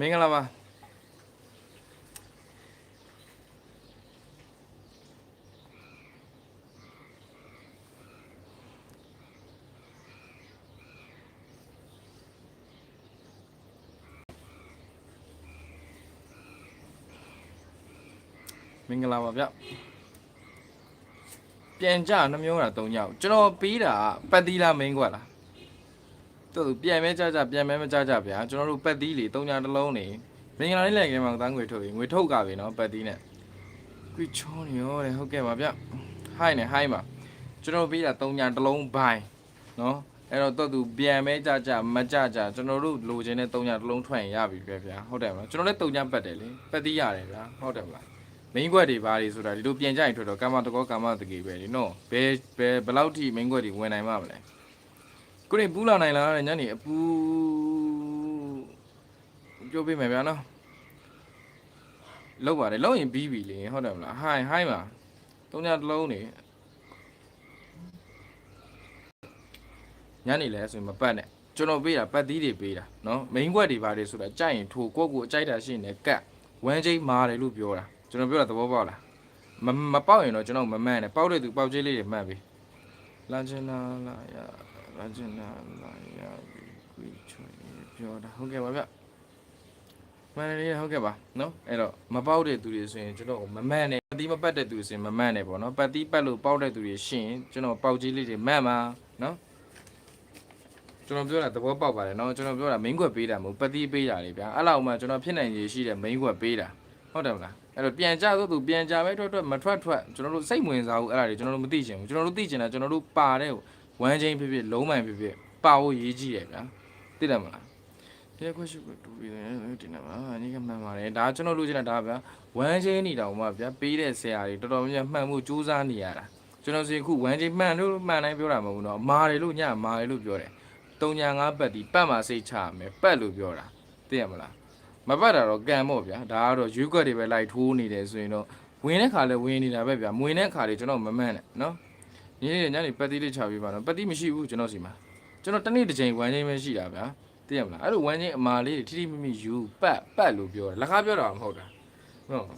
မင်္ဂလာပါမင်္ဂလာပါဗျပြန်ကြနှမျိုးတာ၃ယောက်ကျွန်တော်ပြီးတာပတ်သီလာမင်းကွက်လား သူတို့ပြန်မဲကြကြပြန်မဲမကြကြဗျာကျွန်တော်တို့ပတ်သီးလေတုံညာတစ်လုံးနေမင်္ဂလာလေးလည်းကဲမှာတန်းငွေထုတ်ရင်ငွေထုတ်ကြပြီနော်ပတ်သီးနဲ့ကွီချောနေရောတဲ့ဟုတ်ကဲ့ပါဗျဟိုင်းနေဟိုင်းပါကျွန်တော်ပေးတာတုံညာတစ်လုံးဘိုင်းနော်အဲ့တော့တော့သူပြန်မဲကြကြမကြကြကျွန်တော်တို့လိုချင်တဲ့တုံညာတစ်လုံးထွက်ရင်ရပြီပဲဗျာဟုတ်တယ်မလားကျွန်တော်လည်းတုံညာပတ်တယ်လေပတ်သီးရတယ်ဗျာဟုတ်တယ်မလားမင်းကွက်တွေဘာတွေဆိုတာဒီလိုပြန်ကြရင်ထွက်တော့ကာမတကောကာမတကေပဲလေနော်ဘယ်ဘယ်ဘယ်လောက်ထိမင်းကွက်တွေဝင်နိုင်မှာမလဲ ကိုရင်ပူးလာနိုင်လားတဲ့ညနေအပူပြောပေးမယ်ဗျာနော်လောက်ပါတယ်လောက်ရင်ပြီးပြီလေဟုတ်တယ်မလားဟိုင်းဟိုင်းပါတုံးညတစ်လုံးနေညနေလဲဆိုရင်မပတ်နဲ့ကျွန်တော်ပေးတာပတ်သီးတွေပေးတာနော်မိန်ခွက်တွေပါတယ်ဆိုတာကြိုက်ရင်ထိုကိုယ့်ကိုယ်အကြိုက်တာရှိနေကတ်ဝမ်းချင်းမာတယ်လို့ပြောတာကျွန်တော်ပြောတာသဘောပေါက်လားမမပေါက်ရင်တော့ကျွန်တော်မမှန်နဲ့ပေါက်တဲ့သူပေါက်ချင်းလေးတွေမှတ်ပြီလာချင်လာလာရ လာကျင်လာလာရပြီခွေချွေပြောတာဟုတ်ကဲ့ပါဗျမှန်တယ်ဟုတ်ကဲ့ပါနော်အဲ့တော့မပေါက်တဲ့သူတွေဆိုရင်ကျွန်တော်မမှန်နဲ့ပတ်တိမပတ်တဲ့သူတွေဆိုရင်မမှန်နဲ့ပေါ့နော်ပတ်တိပတ်လို့ပေါက်တဲ့သူတွေရှရင်ကျွန်တော်ပေါက်ကြီးလေးတွေမှန်ပါနော်ကျွန်တော်ပြောတာသဘောပေါက်ပါတယ်နော်ကျွန်တော်ပြောတာမင်းကွက်ပေးတာမဟုတ်ပတ်တိပေးတာလေဗျာအဲ့လောက်မှကျွန်တော်ဖြစ်နိုင်ရည်ရှိတဲ့မင်းကွက်ပေးတာဟုတ်တယ်မလားအဲ့တော့ပြန်ကြဆိုသူပြန်ကြပဲထွက်ထွက်မထွက်ထွက်ကျွန်တော်တို့စိတ်ဝင်စားဘူးအဲ့ဒါတွေကျွန်တော်တို့မသိချင်ဘူးကျွန်တော်တို့သိချင်တာကျွန်တော်တို့ပါတဲ့ ဝမ်းချင်းဖြစ်ဖြစ်လုံးမှန်ဖြစ်ဖြစ်ပါဖို့ရေးကြည့်ရဗျာသိတယ်မလားဒီခွက်ရှိခွက်တူပြီးတယ်ဒီနေ့မှာအနည်းကမှန်ပါတယ်ဒါကျွန်တော်လူချင်းတာဒါဗျာဝမ်းချင်းနေတောင်မှဗျာပေးတဲ့ဆရာတွေတော်တော်များများမှန်မှုစူးစမ်းနေရတာကျွန်တော်စီအခုဝမ်းချင်းမှန်လို့မှန်တိုင်းပြောတာမဟုတ်ဘူးနော်မာတယ်လို့ညမာတယ်လို့ပြောတယ်တုံညာငါပတ်ဒီပတ်မှာစိတ်ချရမယ်ပတ်လို့ပြောတာသိရမလားမပတ်တာတော့ကံပေါ့ဗျာဒါကတော့ရွေးကွက်တွေပဲလိုက်ထိုးနေတယ်ဆိုရင်တော့ဝင်တဲ့ခါလဲဝင်နေတာပဲဗျာမဝင်တဲ့ခါတွေကျွန်တော်မမှန်နဲ့နော် ။ညညနေပတ်သီးလေးချပေးပါတော့။ပတ်သီးမရှိဘူးကျွန်တော်စီမှာ။ကျွန်တော်တစ်နေ့တစ်ချိန်ဝမ်းချင်းပဲရှိတာဗျာ။သိရမလား။အဲ့လိုဝမ်းချင်းအမာလေးတွေထိထိမိမိယူပတ်ပတ်လို့ပြောတာ။လက်ကားပြောတာမဟုတ်တာ။နော်။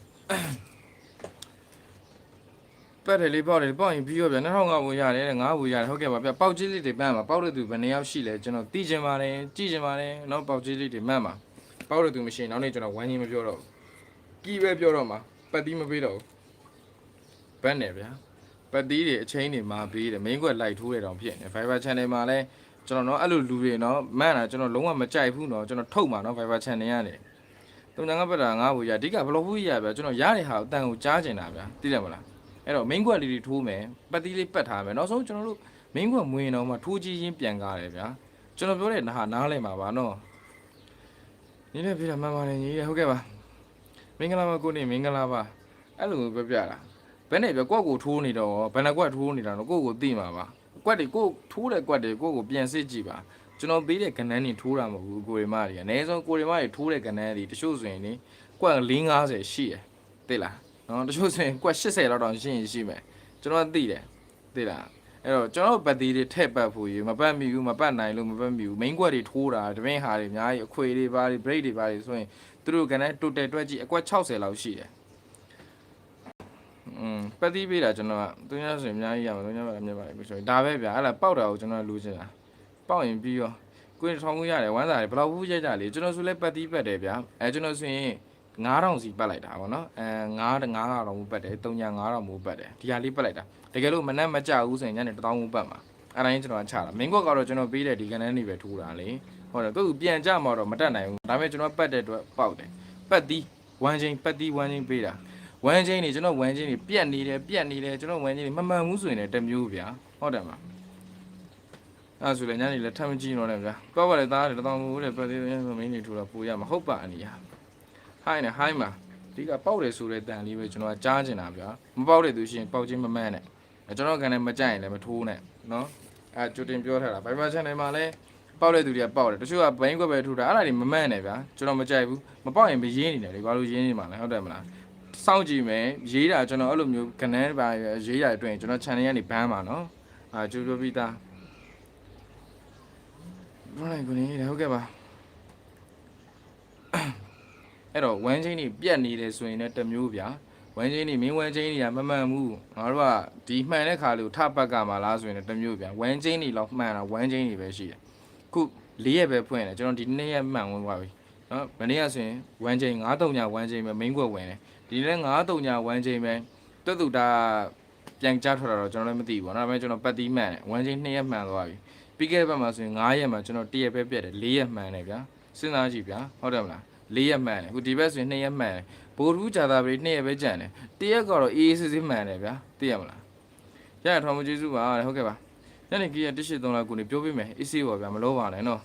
ပတ်တယ်လေးပေါက်တယ်ပေါက်ရင်ပြီးရောဗျာ2005ဝယ်ရတယ်ငါးဝယ်ရတယ်ဟုတ်ကဲ့ပါဗျာပေါက်ကြီးလေးတွေမှန်ပါပေါက်တဲ့သူဘယ်နှယောက်ရှိလဲကျွန်တော်သိချင်ပါတယ်ကြည့်ချင်ပါတယ်နော်ပေါက်ကြီးလေးတွေမှန်ပါပေါက်တဲ့သူမရှိရင်နောက်နေ့ကျွန်တော်ဝမ်းကြီးမပြောတော့ဘူးကြီးပဲပြောတော့မှာပတ်သီးမပေးတော့ဘူးဘန်းတယ်ဗျာ ပတ်သီးတွေအချင်းတွေမှာပေးတယ် main ကွက်လိုက်ထိုးတယ်တောင်ဖြစ်နေ Viber channel မှာလဲကျွန်တော်တော့အဲ့လိုလူတွေနော်မှန်တာကျွန်တော်လုံးဝမကြိုက်ဘူးနော်ကျွန်တော်ထုတ်မှာနော် Viber channel ကနေတုံညာကပတ်တာငါ့ဘူရအဓိကဘလော့ဘူးရဗျာကျွန်တော်ရတဲ့ဟာအတန်ကိုကြားကျင်တာဗျာသိတယ်မလားအဲ့တော့ main ကွက်လေးတွေထိုးမယ်ပတ်သီးလေးပတ်ထားမယ်နောက်ဆုံးကျွန်တော်တို့ main ကွက်မွေးတော့မှထိုးကြည့်ရင်းပြန်ကားတယ်ဗျာကျွန်တော်ပြောတဲ့ဟာနားလဲမှာပါနော်ညီလေးပြတာမှန်ပါတယ်ညီလေးဟုတ်ကဲ့ပါမင်္ဂလာပါကိုနေမင်္ဂလာပါအဲ့လိုပဲပြတာ ဘယ်နဲ့ပြကွက်ကိုထိုးနေတော့ဘယ်နှကွက်ထိုးနေတာတော့ကိုယ့်ကိုသိမှာပါကွက်တွေကိုထိုးတဲ့ကွက်တွေကိုယ့်ကိုပြန်စစ်ကြည့်ပါကျွန်တော်ပေးတဲ့ကဏ္ဍတွေထိုးတာမဟုတ်ဘူးကိုရီမတွေကအနည်းဆုံးကိုရီမတွေထိုးတဲ့ကဏ္ဍတွေတချို့ဆိုရင်လေကွက်450ရှိတယ်သိလားနော်တချို့ဆိုရင်ကွက်80လောက်တောင်ရှိရင်ရှိမယ်ကျွန်တော်သိတယ်သိလားအဲ့တော့ကျွန်တော်ပတ်သေးတွေထည့်ပတ်ဖို့ရေမပတ်မိဘူးမပတ်နိုင်လို့မပတ်မိဘူး main ကွက်တွေထိုးတာတပင်းဟာတွေအများကြီးအခွေတွေပါတွေ break တွေပါတွေဆိုရင်သူတို့ကဏ္ဍ total တွက်ကြည့်အကွက်60လောက်ရှိတယ် อืมပတ်သီးပေးတာကျွန်တော်ကသူများဆိုရင်အများကြီးရမှာသူများပါအများပါတယ်ကိုဆိုရင်ဒါပဲဗျာအဲ့ဒါပေါက်တာကိုကျွန်တော်ကလိုချင်တာပေါက်ရင်ပြီးရောကိုရင်ထောင်မှုရတယ်ဝမ်းစာတယ်ဘယ်လောက်ဘူးရိုက်ကြလေကျွန်တော်ဆိုလဲပတ်သီးပတ်တယ်ဗျာအဲကျွန်တော်ဆိုရင်9000စီပတ်လိုက်တာဗောနော်အဲ9 9000မူပတ်တယ်3ည9000မူပတ်တယ်ဒီဟာလေးပတ်လိုက်တာတကယ်လို့မနှက်မကြဘူးဆိုရင်ညနေ1000မူပတ်မှာအဲ့ဒါရင်ကျွန်တော်ကချတာမင်းကွက်ကတော့ကျွန်တော်ပေးတဲ့ဒီကနန်းနေပဲထိုးတာလေဟုတ်တယ်သူပြန်ကြမှာတော့မတက်နိုင်ဘူးဒါပေမဲ့ကျွန်တော်ပတ်တဲ့အတွက်ပေါက်တယ်ပတ်သီးဝမ်းချင်းပတ်သီးဝမ်းချင်းပေးတာ ဝမ်းချင်းနေကျွန်တော်ဝမ်းချင်းနေပြက်နေတယ်ပြက်နေတယ်ကျွန်တော်ဝမ်းချင်းနေမမှန်ဘူးဆိုရင်လည်းတစ်မျိုးဗျာဟုတ်တယ်မလားအဲ့ဒါဆိုလည်းညနေလည်းထပ်မကြည့်တော့နဲ့ဗျာကောက်ပါလေသားတယ်တောင်းမှုတဲ့ပတ်သေးတယ်မင်းနေထူတော့ပူရမှာဟုတ်ပါအနီယာဟိုင်းနေဟိုင်းမှာဒီကပေါက်တယ်ဆိုတဲ့တန်လေးပဲကျွန်တော်ကကြားကျင်တာဗျာမပေါက်တဲ့သူရှိရင်ပေါက်ချင်းမမှန်နဲ့အဲကျွန်တော်ကန်လည်းမကြိုက်ရင်လည်းမထိုးနဲ့နော်အဲကြိုတင်ပြောထားတာဘိုင်ဘာ channel မှာလည်းပေါက်တဲ့သူတွေကပေါက်တယ်တချို့ကဘိန်းကွက်ပဲထူတာအဲ့ဒါတွေမမှန်နဲ့ဗျာကျွန်တော်မကြိုက်ဘူးမပေါက်ရင်မရင်းနေတယ်လေဘာလို့ရင်းနေမှာလဲဟုတ်တယ်မလား စောင့်ကြည့်မယ်ရေးတာကျွန်တော်အဲ့လိုမျိုးကနန်းပါရေးတာအတွင်းကျွန်တော် channel ကနေဘန်းပါနော်အာကြိုးပြောပြီးသားဘာလဲကိုနေလဲဟုတ်ကဲ့ပါအဲ့တော့ဝမ်းချင်းတွေပြက်နေတယ်ဆိုရင်လည်းတစ်မျိုးဗျာဝမ်းချင်းတွေမင်းဝမ်းချင်းတွေကမမှန်ဘူးငါတို့ကဒီမှန်တဲ့ခါလေးကိုထပတ်ကမှာလားဆိုရင်လည်းတစ်မျိုးဗျာဝမ်းချင်းတွေလောက်မှန်တာဝမ်းချင်းတွေပဲရှိတယ်ခု၄ရက်ပဲဖွင့်တယ်ကျွန်တော်ဒီနေ့ရက်မှန်ဝင်သွားပြီနော်မနေ့ကဆိုရင်ဝမ်းချင်း9တုံညာဝမ်းချင်းပဲမင်းကွက်ဝင်တယ် ဒီလည်း9 3ည1ချိန်ပဲတွတ်တူတာပြန်ကြားထွက်လာတော့ကျွန်တော်လည်းမသိဘူးပေါ့နော်ဒါပေမဲ့ကျွန်တော်ပတ်သီးမှန်တယ်1ချိန်2ရက်မှန်သွားပြီပြီးခဲ့တဲ့ဘက်မှာဆိုရင်9ရက်မှကျွန်တော်1ရက်ပဲပြတ်တယ်4ရက်မှန်တယ်ဗျာစဉ်းစားကြည့်ဗျာဟုတ်တယ်မလား၄ရက်မှန်တယ်အခုဒီဘက်ဆိုရင်၂ရက်မှန်တယ်ဘိုလ်ထူးဂျာတာပရိ၂ရက်ပဲကြံတယ်တရက်ကတော့အေးအေးဆေးဆေးမှန်တယ်ဗျာသိရမလားရရထောင်မကျေးဇူးပါဟုတ်ကဲ့ပါညနေခင်းရ၁၈၃လောက်ကိုနေပြောပြမယ်အေးဆေးပါဗျာမလို့ပါနဲ့နော်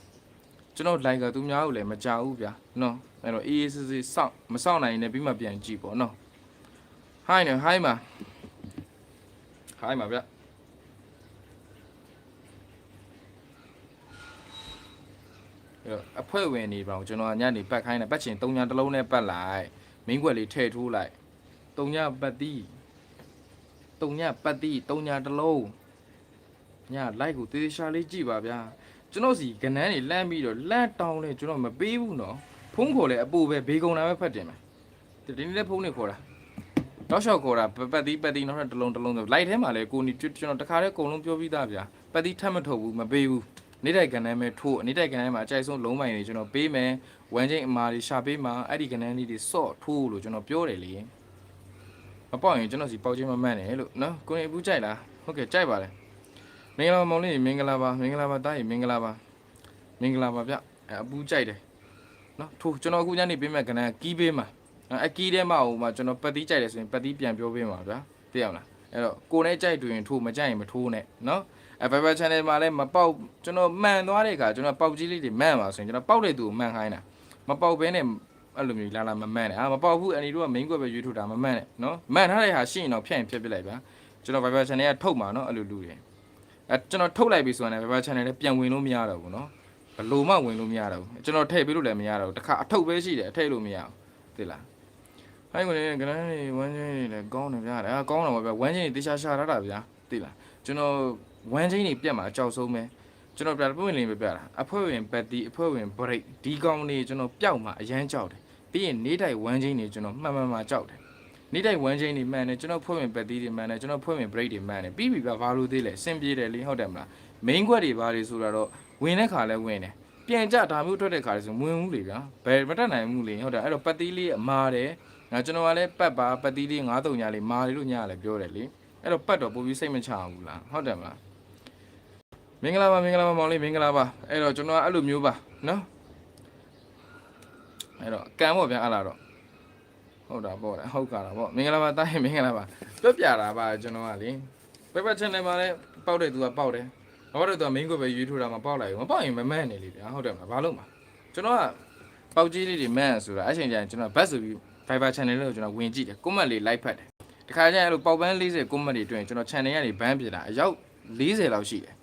ကျွန်တော်လိုက်ကသူများကိုလည်းမကြောက်ဘူးဗျာနော် အဲ့တော့အေးအေးဆေးဆေးစောင့်မစောင့်နိုင်ရင်လည်းပြီးမှပြန်ကြည့်ပေါ့နော် hi နော် hi မှာ hi မှာဗျာအဲ့တော့အဖွဲ့ဝင်နေပါအောင်ကျွန်တော်ကညနေပတ်ခိုင်းတယ်ပတ်ချင်၃ညတစ်လုံးနဲ့ပတ်လိုက်မင်းခွက်လေးထည့်ထိုးလိုက်၃ညပတ်တီး၃ညပတ်တီး၃ညတစ်လုံးညလိုက်ကိုတေးရှာလေးကြည့်ပါဗျာကျွန်တော်စီကနန်းနေလမ်းပြီးတော့လန့်တောင်းလဲကျွန်တော်မပေးဘူးနော် ဖုန်းခေါ်လဲအပူပဲဘေးကုံတာပဲဖတ်တင်မယ်ဒီနေ့လည်းဖုန်းနေခေါ်တာတော့လျှောက်ခေါ်တာပတ်ပတ်တီးပတ်တီးနောက်ထပ်တစ်လုံးတစ်လုံးဆိုလိုက်ထဲမှာလဲကိုနီကျွန်တော်တခါတည်းအကုန်လုံးပြောပြီးသားဗျာပတ်တီးထပ်မထုတ်ဘူးမပေးဘူးနေ့တိုက်ကဏ္ဍမဲ့ထိုးနေ့တိုက်ကဏ္ဍမှာအကြိုက်ဆုံးလုံးပိုင်တွေကျွန်တော်ပေးမယ်ဝမ်းချင်းအမာတွေရှာပေးမှာအဲ့ဒီကဏ္ဍလေးတွေစော့ထိုးလို့ကျွန်တော်ပြောတယ်လေမပေါ့ရင်ကျွန်တော်စီပေါက်ချင်းမမှန်နဲ့လို့နော်ကိုနေဘူးကြိုက်လားဟုတ်ကဲ့ကြိုက်ပါတယ်မင်္ဂလာပါမောင်လေးမင်္ဂလာပါမင်္ဂလာပါတားရီမင်္ဂလာပါမင်္ဂလာပါဗျအဲ့အပူကြိုက်တယ် နော်ထိုးကျွန်တော်အခုညနေပေးမဲ့ကဏ္ဍကီးပေးမှာအဲ့ကီးထဲမှာဟိုမှာကျွန်တော်ပတ်တီးကြိုက်တယ်ဆိုရင်ပတ်တီးပြန်ပြောပေးမှာဗျာသိရမလားအဲ့တော့ကိုနဲ့ကြိုက်တူရင်ထိုးမကြိုက်ရင်မထိုးနဲ့နော်အ Viber channel မှာလည်းမပေါက်ကျွန်တော်မှန်သွားတဲ့အခါကျွန်တော်ပေါက်ကြီးလေးတွေမှန်ပါဆိုရင်ကျွန်တော်ပေါက်တဲ့သူကိုမှန်ခိုင်းတာမပေါက်ဘဲနဲ့အဲ့လိုမျိုးလာလာမမှန်နဲ့အာမပေါက်ဘူးအန်ဒီတို့က main ကွက်ပဲရွေးထုတ်တာမမှန်နဲ့နော်မှန်ထားတဲ့ဟာရှိရင်တော့ဖြတ်ရင်ဖြတ်ပစ်လိုက်ပါကျွန်တော် Viber channel ကထုတ်မှာနော်အဲ့လိုလူတွေအဲကျွန်တော်ထုတ်လိုက်ပြီဆိုရင်လည်း Viber channel လည်းပြန်ဝင်လို့မရတော့ဘူးနော် ဘလို့မှဝင်လို့မရတော့ဘူးကျွန်တော်ထည့်ပေးလို့လည်းမရတော့ဘူးတခါအထုတ်ပဲရှိတယ်အထည့်လို့မရဘူးသိလားဟိုင်းကလည်းကနန်းနေဝမ်းချင်းနေလည်းကောင်းတယ်ဗျာအဲကောင်းတော့ဗျာဝမ်းချင်းနေတေချာရှာထားတာဗျာသိလားကျွန်တော်ဝမ်းချင်းနေပြတ်မှာအကြောက်ဆုံးပဲကျွန်တော်ပြပွင့်လင်းပြပြတာအဖွဲ့ဝင်ဘက်တီအဖွဲ့ဝင် break ဒီကောင်နေကျွန်တော်ပျောက်မှာအရန်ကြောက်တယ်ပြီးရင်နေတိုက်ဝမ်းချင်းနေကျွန်တော်မှန်မှန်မှာကြောက်တယ်နေတိုက်ဝမ်းချင်းနေမှန်တယ်ကျွန်တော်ဖွဲ့ဝင်ဘက်တီတွေမှန်တယ်ကျွန်တော်ဖွဲ့ဝင် break တွေမှန်တယ်ပြီးပြီဗျဘာလို့သေးလဲစင်ပြေတယ်လေဟုတ်တယ်မလား main ခွက်တွေဘာတွေဆိုတာတော့ ဝင်တဲ့ခါလဲဝင်တယ်ပြန်ကြဒါမျိုးထွက်တဲ့ခါလဲဆိုဝင်ဘူးလေဗျာဘယ်မတက်နိုင်ဘူးလေဟုတ်တယ်အဲ့တော့ပတ်တီးလေးအမားတယ်ငါကျွန်တော်ကလည်းပတ်ပါပတ်တီးလေး9တုံညာလေးမာတယ်လို့ညာလည်းပြောတယ်လေအဲ့တော့ပတ်တော့ပို့ပြီးစိတ်မချဘူးလားဟုတ်တယ်မလားမင်္ဂလာပါမင်္ဂလာပါမောင်လေးမင်္ဂလာပါအဲ့တော့ကျွန်တော်ကအဲ့လိုမျိုးပါနော်အဲ့တော့ကံပေါ့ဗျာအဲ့လာတော့ဟုတ်တာပေါ့လေဟုတ်ကတာပေါ့မင်္ဂလာပါတားရင်မင်္ဂလာပါတွက်ပြတာပါကျွန်တော်ကလေဘက်ဘက် channel မှာလည်းပေါက်တဲ့သူကပေါက်တယ် မပေါက်တဲ့သူက main ကိုပဲရွေးထိုးတာမပေါက်လိုက်ဘူးမပေါက်ရင်မမန့်နေလေဗျာဟုတ်တယ်မလားဘာလို့မှာကျွန်တော်ကပေါက်ကြီးလေးတွေမန့်ဆိုတာအချိန်ကျရင်ကျွန်တော်ဘတ်ဆိုပြီး Viber channel လေးကိုကျွန်တော်ဝင်ကြည့်တယ် comment လေး like ဖတ်တယ်တခါကျရင်အဲ့လိုပေါက်ပန်း40 comment တွေတွေ့ရင်ကျွန်တော် channel ကနေ ban ပြတာအယောက်40လောက်ရှိတယ်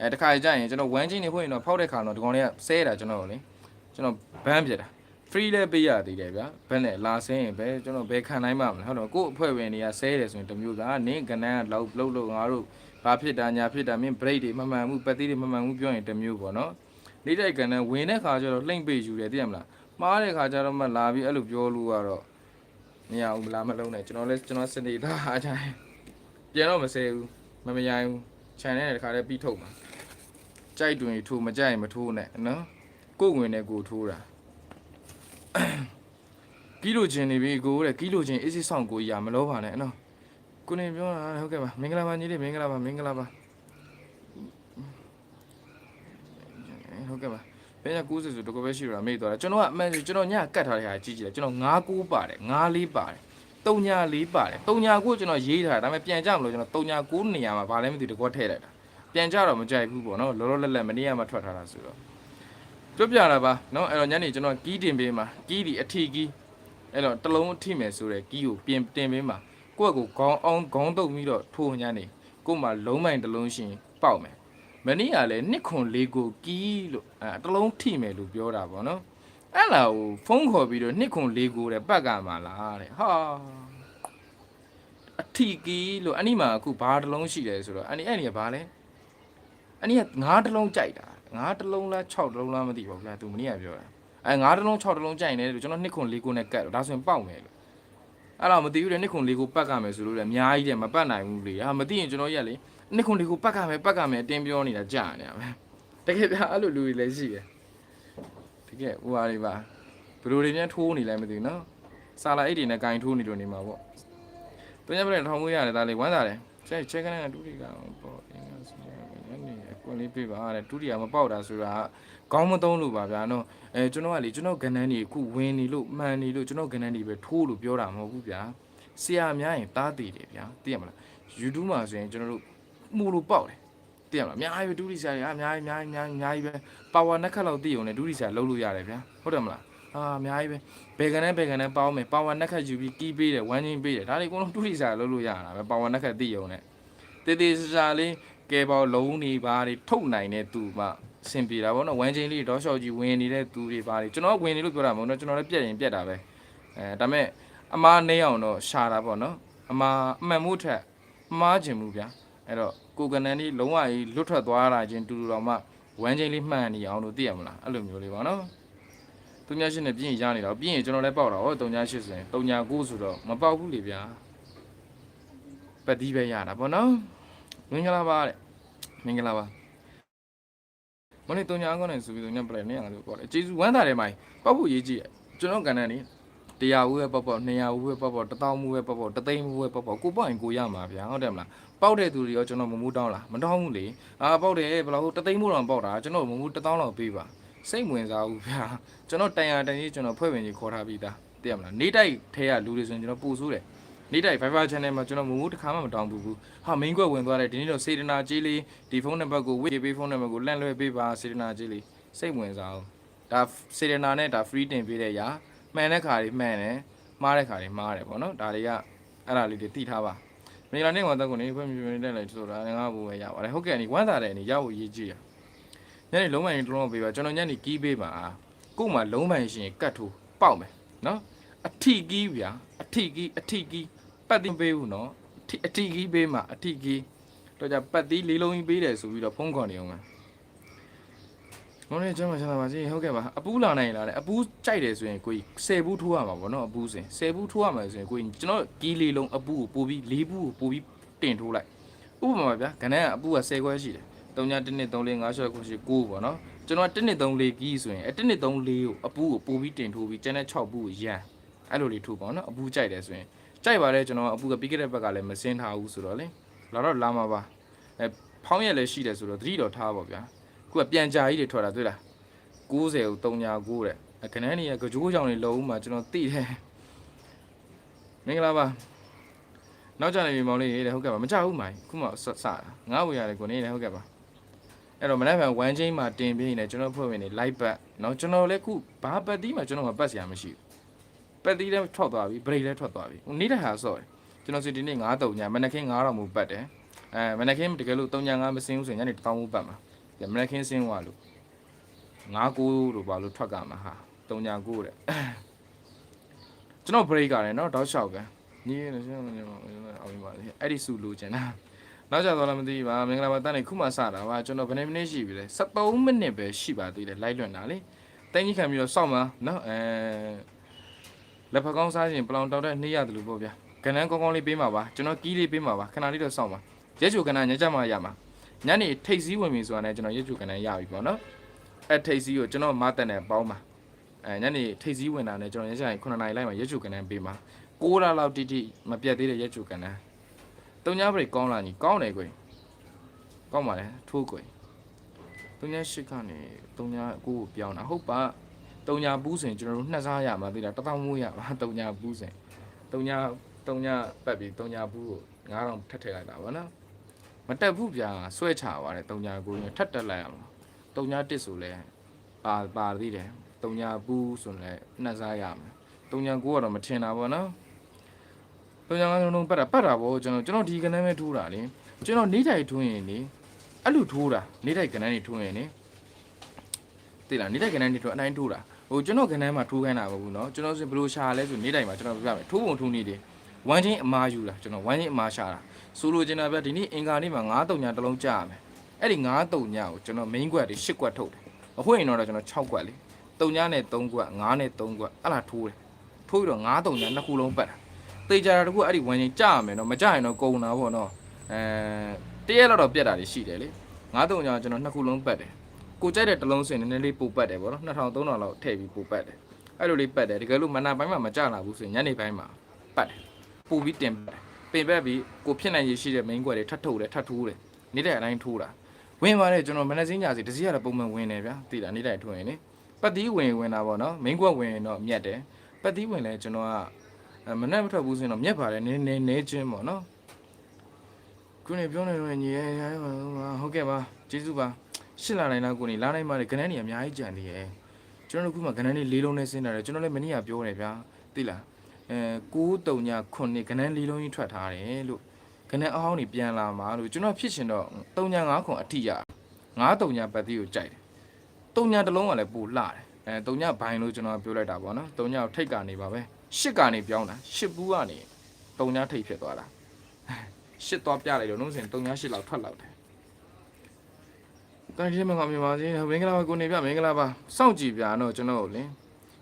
အဲတခါကြရင်ကျွန်တော်1ချင်းနေဖွင့်ရင်တော့ဖောက်တဲ့ခါတော့ဒီကောင်လေးကဆဲတာကျွန်တော်ကိုလေကျွန်တော်ဘန်းပြတာ free လဲပေးရသေးတယ်ဗျာဘယ်နဲ့လာဆင်းရင်ပဲကျွန်တော်ဘယ်ခံနိုင်မှာမလဲဟုတ်တော့ကို့အဖွဲ့ဝင်တွေကဆဲတယ်ဆိုရင်တစ်မျိုးသားနင်းကနန်းကလောက်လုံးလုံးငါတို့ ဘာဖြစ်တာညာဖြစ်တာမင်း break တွေမမှန်ဘူးပတ်သီးတွေမမှန်ဘူးပြောရင်တစ်မျိုးပေါ့နော်နေ့တိုက်ကနန်းဝင်တဲ့ခါကျတော့လှိမ့်ပေးယူတယ်သိရမလားမှားတဲ့ခါကျတော့မှလာပြီးအဲ့လိုပြောလို့ကတော့မရဘူးလားမလုံးနဲ့ကျွန်တော်လည်းကျွန်တော်စနေသားအားကြရင်ပြန်တော့မဆဲဘူးမမရိုင်းဘူး channel နဲ့တခါတည်းပြီးထုတ်မှာကြိုက်တွင်ထိုးမကြိုက်ရင်မထိုးနဲ့နော်ကိုယ်ဝင်နဲ့ကိုယ်ထိုးတာကီလိုချင်းနေပြီကိုတဲ့ကီလိုချင်းအေးစစ်ဆောင်ကိုရမလို့ပါနဲ့နော် ကိုနေပြောတာဟုတ်ကဲ့ပါမင်္ဂလာပါညီလေးမင်္ဂလာပါမင်္ဂလာပါဟုတ်ကဲ့ပါဘယ်ည90ဆိုတကယ်ပဲရှိတော့မေ့သွားတာကျွန်တော်ကအမှန်ဆိုကျွန်တော်ညကတ်ထားတဲ့ဟာကြီးကြည့်တယ်ကျွန်တော်9 9ပါတယ်9လေးပါတယ်3ညာ4ပါတယ်3ညာကိုကျွန်တော်ရေးထားတာဒါပေမဲ့ပြန်ကြမလို့ကျွန်တော်3ညာ9နေရာမှာဘာလဲမသိတကောထည့်လိုက်တာပြန်ကြတော့မကြိုက်ဘူးပေါ့နော်လောလောလတ်လတ်မနေ့ကမှထွက်ထားတာဆိုတော့တွက်ပြတာပါနော်အဲ့တော့ညနေကျွန်တော်ကီးတင်ပေးမှာကီးဒီအထီကီးအဲ့တော့တစ်လုံးအထိမယ်ဆိုတဲ့ကီးကိုပြင်တင်ပေးမှာ ကိုယ့်ကကိုခေါင်းအောင်ခေါင်းတုပ်ပြီးတော့ထိုးညနေကို့မှာလုံးမိုင်တစ်လုံးရှင်ပေါက်မယ်မနေ့ကလည်းနှစ်ခွန်လေးကိုကီးလို့အဲတစ်လုံးထိမယ်လို့ပြောတာပေါ့နော်အဲ့လာကိုဖုန်းခေါ်ပြီးတော့နှစ်ခွန်လေးကိုတဲ့ပတ်ကမှာလားတဲ့ဟာအထီကီးလို့အနိမှာအခုဘာတစ်လုံးရှိတယ်ဆိုတော့အနိအဲ့ဒီကဘာလဲအနည်းကငါးတစ်လုံးကြိုက်တာငါးတစ်လုံးလား6တစ်လုံးလားမသိပါဘူးဗျာသူမနေ့ကပြောတာအဲ9တလုံး6တလုံးကြိုက်နေတယ်လို့ကျွန်တော်နှစ်ခွန်၄ခုနဲ့ကတ်တော့ဒါဆိုရင်ပေါက်မယ်လို့ အဲ့တော့မသိဘူးလေနှစ်ခွန်၄ခုပတ်ကမယ်ဆိုလို့လေအများကြီးတယ်မပတ်နိုင်ဘူးလေဟာမသိရင်ကျွန်တော်ကြီးကလေနှစ်ခွန်၄ခုပတ်ကမယ်ပတ်ကမယ်အတင်းပြောနေတာကြာနေရမယ်တကယ်ပြအဲ့လိုလူတွေလည်းရှိတယ်တကယ်ဟိုဟာတွေပါဘယ်လိုတွေများထိုးနေလဲမသိဘူးနော်စာလာအိတ်တွေနဲ့ကင်ထိုးနေလို့နေမှာပေါ့တွင်းရပြတဲ့ထောင်မွေးရတယ်ဒါလေးဝမ်းသာတယ်ချက်ချက်ကနေတူတီကပေါ့အင်းဆိုရနေအကွန်လေးပြပါတဲ့တူတီကမပေါက်တာဆိုတာ ကောင်းမသုံးလို့ပါဗျာနော်အဲကျွန်တော်ကလေကျွန်တော်ကဏ္ဍန်ကြီးအခုဝင်နေလို့မှန်နေလို့ကျွန်တော်ကဏ္ဍန်ကြီးပဲထိုးလို့ပြောတာမဟုတ်ဘူးဗျာဆရာများရင်တားတည်တယ်ဗျာသိရမလား YouTube မှာဆိုရင်ကျွန်တော်တို့မှုလို့ပေါက်တယ်သိရမလားအများကြီးပဲဒုတိယဆရာကြီးအများကြီးအများကြီးအများကြီးအများကြီးပဲပါဝါနှစ်ခက်လောက်သိုံနဲ့ဒုတိယဆရာလုံးလို့ရတယ်ဗျာဟုတ်တယ်မလားအာအများကြီးပဲဘယ်ကနေဘယ်ကနေပေါင်းမယ်ပါဝါနှစ်ခက်ယူပြီးကီးပေးတယ်ဝမ်းချင်းပေးတယ်ဒါတွေအကုန်လုံးဒုတိယဆရာလုံးလို့ရတာပဲပါဝါနှစ်ခက်သိုံနဲ့တေးသေးစစာလေးကဲပေါလုံးနေပါတွေထုတ်နိုင်တဲ့သူမှ အဆင်ပြေတာပေါ့နော်ဝမ်းချင်းလေးတော့ရှော့ကြီးဝင်နေတဲ့သူတွေပါတွေကျွန်တော်ဝင်နေလို့ပြောတာမဟုတ်တော့ကျွန်တော်လည်းပြက်ရင်ပြက်တာပဲအဲဒါမဲ့အမားနေအောင်တော့ရှာတာပေါ့နော်အမားအမှန်မှုထက်မှားချင်မှုဗျာအဲ့တော့ကိုကနန်လေးလုံးဝကြီးလွတ်ထွက်သွားတာချင်းတူတူတော့မှဝမ်းချင်းလေးမှန်နေအောင်လို့သိရမလားအဲ့လိုမျိုးလေးပါနော်သူညာရှင်းနဲ့ပြင်းရနေတော့ပြင်းရင်ကျွန်တော်လည်းပေါက်တာဟောတုံညာရှင်းဆိုရင်တုံညာကိုဆိုတော့မပေါက်ဘူးလေဗျာပတ်တီးပဲရတာပေါ့နော်မင်္ဂလာပါတဲ့မင်္ဂလာပါ မနေ့တုံညာကောင်းနေဆိုပြီးတုံညာပလဲနေရတာလို့ပြောတယ်ကျေးဇူးဝမ်းသာတယ်မိုင်ပေါက်ဖို့ရေးကြည့်ရကျွန်တော်ကနန်နေတရားဦးပဲပေါက်ပေါက်200ဦးပဲပေါက်ပေါက်1000ဦးပဲပေါက်ပေါက်3သိန်းဦးပဲပေါက်ပေါက်ကိုပေါက်ရင်ကိုရမှာဗျာဟုတ်တယ်မလားပေါက်တဲ့သူတွေရောကျွန်တော်မမူးတောင်းလားမတောင်းဘူးလေအာပေါက်တယ်ဘယ်လောက်တသိန်းမို့တောင်ပေါက်တာကျွန်တော်မမူး1000လောက်ပေးပါစိတ်ဝင်စားဘူးဗျာကျွန်တော်တန်ရတန်ကြီးကျွန်တော်ဖွဲ့ဝင်ကြီးခေါ်ထားပြီးသားသိရမလားနေတိုက်ထဲကလူတွေဆိုရင်ကျွန်တော်ပူဆိုးတယ် နေတိုက် Viber channel မှာကျွန်တော်မမူးတစ်ခါမှမတောင်းဘူးဘူးဟာ main ကွက်ဝင်သွားတယ်ဒီနေ့တော့စေတနာကြီးလေးဒီဖုန်းနံပါတ်ကိုဝေပေးဖုန်းနံပါတ်ကိုလန့်လွှဲပေးပါစေတနာကြီးလေးစိတ်ဝင်စားအောင်ဒါစေတနာနဲ့ဒါ free တင်ပေးတဲ့ຢာမှန်တဲ့ခါတွေမှန်တယ်မှားတဲ့ခါတွေမှားတယ်ပေါ့နော်ဒါတွေကအဲ့ဒါလေးတွေသိထားပါမင်္ဂလာနေ့ဝမ်းသာကိုနေဖွင့်ပြပြနေတဲ့လိုက်ဆိုတာငါ့ဘူပဲရပါတယ်ဟုတ်ကဲ့အနီဝမ်းသာတဲ့အနေရဖို့ရေးကြည့်ရညနေလုံးမိုင်တစ်လုံးပေးပါကျွန်တော်ညနေကီးပေးပါကို့မှာလုံးမိုင်ရှင်ကတ်ထိုးပေါက်မယ်နော်အထီကီးဗျာအထီကီးအထီကီး ပတ်တိပေးဘူးနော်အထီအထီကီးပေးမှာအထီကီးတော့ကြပတ်တိလေးလုံးကြီးပေးတယ်ဆိုပြီးတော့ဖုန်းခေါ်နေအောင်မယ်မောင်လေးကျမ်းမှာချမ်းသာပါစေဟုတ်ကဲ့ပါအပူးလာနိုင်လားတဲ့အပူးကြိုက်တယ်ဆိုရင်ကိုကြီး10ဘူးထိုးရမှာပေါ့နော်အပူးစင်10ဘူးထိုးရမှာဆိုရင်ကိုကြီးကျွန်တော်ကီးလေးလုံးအပူးကိုပို့ပြီး၄ဘူးကိုပို့ပြီးတင်ထိုးလိုက်ဥပမာပါဗျာခဏကအပူးက10ခွဲရှိတယ်3ည1နှစ်3 4 5 6 9 10 9ပေါ့နော်ကျွန်တော်က1နှစ်3 4ကီးဆိုရင်အဲ1နှစ်3 4ကိုအပူးကိုပို့ပြီးတင်ထိုးပြီးကျန်တဲ့6ဘူးကိုရန်အဲ့လိုလေးထိုးပေါ့နော်အပူးကြိုက်တယ်ဆိုရင် ကြိုက်ပါတယ်ကျွန်တော်အပူးကပြီးခဲ့တဲ့ဘက်ကလည်းမစင်းထားဘူးဆိုတော့လေလာတော့လာမှာပါအဲဖောင်းရက်လည်းရှိတယ်ဆိုတော့သတိတော်ထားပါဗျာခုကပြန်ကြာကြီးတွေထွက်တာတွေ့လား 90ကို3ညာ9တဲ့အခန်းကြီးကကြိုးကြောင်တွေလုံးမှာကျွန်တော်သိတယ်မင်္ဂလာပါနောက်ကြနေပြီမောင်လေးတဲ့ဟုတ်ကဲ့ပါမကြဘူးမိုင်ခုမှစစတာငါ့ဝေရတယ်ကိုနေတယ်ဟုတ်ကဲ့ပါအဲ့တော့မနေ့က1 chain မှာတင်ပြနေကျွန်တော်ဖွဲ့ဝင်နေ live back เนาะကျွန်တော်လည်းခုဘာပတ်တီးမှာကျွန်တော်ကပတ်စရာမရှိဘူး ပက်သီးလည်းထွက်သွားပြီဘရိတ်လည်းထွက်သွားပြီနေတဲ့ဟာဆော့တယ်ကျွန်တော်စီဒီနေ့9-3ညမနက်ခင်း9:00မူပတ်တယ်အဲမနက်ခင်းတကယ်လို့3ည9မစင်းဘူးဆိုရင်ညနေ1000မူပတ်မှာမနက်ခင်းစင်းသွားလို့9-9လို့ပါလို့ထွက်ကမှာဟာ3ည9တဲ့ကျွန်တော်ဘရိတ်ကလည်းနော်တောက်လျှောက်ကညီရနေရှင်မညီမအောင်ပါလေအဲ့ဒီစုလိုချင်တာနောက်ကြတော့လည်းမသိပါမင်္ဂလာပါတန်းနေခုမှစတာပါကျွန်တော်ဘယ်နှမိနစ်ရှိပြီလဲ73မိနစ်ပဲရှိပါသေးတယ်လိုက်လွန့်တာလေတိုင်းကြီးခံပြီးတော့စောင့်ပါနော်အဲ လက်ဖက်ကောင်းစားရင်ပလောင်တောက်တဲ့နှေးရတယ်လို့ပေါ့ဗျာကနန်းကောင်းကောင်းလေးပေးမှာပါကျွန်တော်ကီးလေးပေးမှာပါခဏလေးတော့စောင့်ပါရက်ချိုကနန်းညကြမှာရမှာညနေထိတ်စည်းဝင်ပြီဆိုတာနဲ့ကျွန်တော်ရက်ချိုကနန်းရပြီပေါ့နော်အဲ့ထိတ်စီးကိုကျွန်တော်မတက်နဲ့ပေါင်းပါအဲညနေထိတ်စီးဝင်တာနဲ့ကျွန်တော်ရရရင်9နာရီလိုက်မှာရက်ချူကန်တန်းပေးမှာ6လလောက်တိတိမပြတ်သေးတဲ့ရက်ချူကန်တန်းတုံညာဘရိတ်ကောင်းလာညီကောင်းတယ်ကွယ်ကောင်းပါလေထိုးကွယ်တုံညာရှစ်ကနေတုံညာကိုကိုပြောင်းတာဟုတ်ပါ တုံညာဘူးစင်ကျွန်တော်တို့နှစ်စားရမှာသေးတာတထောင်မိုးရပါတုံညာဘူးစင်တုံညာတုံညာပတ်ပြီးတုံညာဘူးကို9000ထပ်ထည့်လိုက်တာဗောနော်မတက်ဘူးဗျာဆွဲချပါတယ်တုံညာကိုထပ်တက်လိုက်ရမှာတုံညာတစ်ဆိုလဲပါပါသေးတယ်တုံညာပူးဆိုလဲနှက်စားရမယ်တုံညာကိုကတော့မထင်တာပေါ့နော်တုံညာကလုံးလုံးပတ်တာပတ်တာပေါ့ကျွန်တော်ကျွန်တော်ဒီကနန်းပဲထိုးတာလေကျွန်တော်နေထိုင်ထိုးရင်လေအဲ့လိုထိုးတာနေထိုင်ကနန်းနေထိုးရင်လေသိလားနေထိုင်ကနန်းနေထိုးအတိုင်းထိုးတာ ဟိုကျွန်တော်ကနန်းမှာထိုးခိုင်းတာမဟုတ်ဘူးเนาะကျွန်တော်ဆိုဘယ်လိုရှာလဲဆိုနေထိုင်မှာကျွန်တော်ပြပြမယ်ထိုးပုံထိုးနေတယ်ဝမ်းချင်းအမားယူတာကျွန်တော်ဝမ်းချင်းအမားရှာတာဆိုလိုချင်တာဗျဒီနေ့အင်္ဂါနေ့မှာ9တုံညာတစ်လုံးကြာရမယ် အဲ့ဒီ9တုံညကိုကျွန်တော် main quad တွေ10 quad ထုတ်တယ်အဖွင့်ရင်တော့ကျွန်တော်6 quad လေ9 3ညနဲ့3ကွက်9နဲ့3ကွက်အဲ့လားထိုးတယ်ထိုးပြီးတော့9 3ညနှစ်ခုလုံးပတ်တာတေချာတာတခုအဲ့ဒီဝင်ချင်းကြာရမယ်နော်မကြာရင်တော့ကုန်တာပေါ့နော်အဲတရက်လောက်တော့ပြတ်တာတွေရှိတယ်လေ9 3ညကျွန်တော်နှစ်ခုလုံးပတ်တယ် ကိုကြိုက်တဲ့တစ်လုံးစင်နည်းနည်းလေးပိုပတ်တယ်ပေါ့နော်2000 3000လောက်ထည့်ပြီးပိုပတ်တယ်အဲ့လိုလေးပတ်တယ်တကယ်လို့မနာပိုင်းမှာမကြလာဘူးဆိုရင်ညနေပိုင်းမှာပတ်တယ်ပို့ပြီးတင်ပတ်တယ်ပင်ပတ်ပြီးကိုဖြစ်နိုင်ရရှိတဲ့ main ကွက်တွေထပ်ထုတ်တယ်ထပ်ထိုးတယ်နေ့တဲ့အတိုင်းထိုးတာဝင်ပါတယ်ကျွန်တော်မနက်စင်းညာစီတစ်စီးရတော့ပုံမှန်ဝင်တယ်ဗျာသိလားနေ့တိုင်းထွင်ရင်လေပတ်တီးဝင်ဝင်တာပေါ့နော်မင်းကွက်ဝင်ရင်တော့မြက်တယ်ပတ်တီးဝင်လဲကျွန်တော်ကအဲမနက်မထွက်ဘူးဆိုရင်တော့မြက်ပါတယ်နည်းနည်းနည်းချင်းပေါ့နော်ခုနေပြောနေတော့ညီရဲရဲဟုတ်ကဲ့ပါကျေးဇူးပါ ရှစ်လာနိုင်လားကိုနေလာနိုင်ပါလေခဏနေအများကြီးကြံနေရဲ့ကျွန်တော်တို့ခုမှခဏနေလေးလုံးနဲ့ဆင်းတာတယ်ကျွန်တော်လည်းမနေ့ကပြောတယ်ဗျာသိလားအဲ9တုံညာ9ခဏလေးလုံးကြီးထွက်ထားတယ်လို့ခနဲ့အဟောင်းနေပြန်လာမှာလို့ကျွန်တော်ဖြစ်ရှင်တော့3ညာ9ခွန်အထိရ9 3ညာပတ်တိကိုကြိုက်တယ်3ညာတစ်လုံးကလည်းပိုလှတယ်အဲ3ညာဘိုင်လို့ကျွန်တော်ပြောလိုက်တာပေါ့နော်3ညာကိုထိတ်ကနေပါပဲ10ကနေပြောင်းတာ10ဘူးကနေ3ညာထိတ်ဖြစ်သွားတာ10သွားပြလိုက်တော့နှုံးစင်3ညာ10လောက်ထွက်လောက်တယ် တိုင်းချင်းမကောင်မြပါစေမင်္ဂလာပါကိုနေပြမင်္ဂလာပါစောင့်ကြည့်ပြတော့ကျွန်တော်ကိုလင်း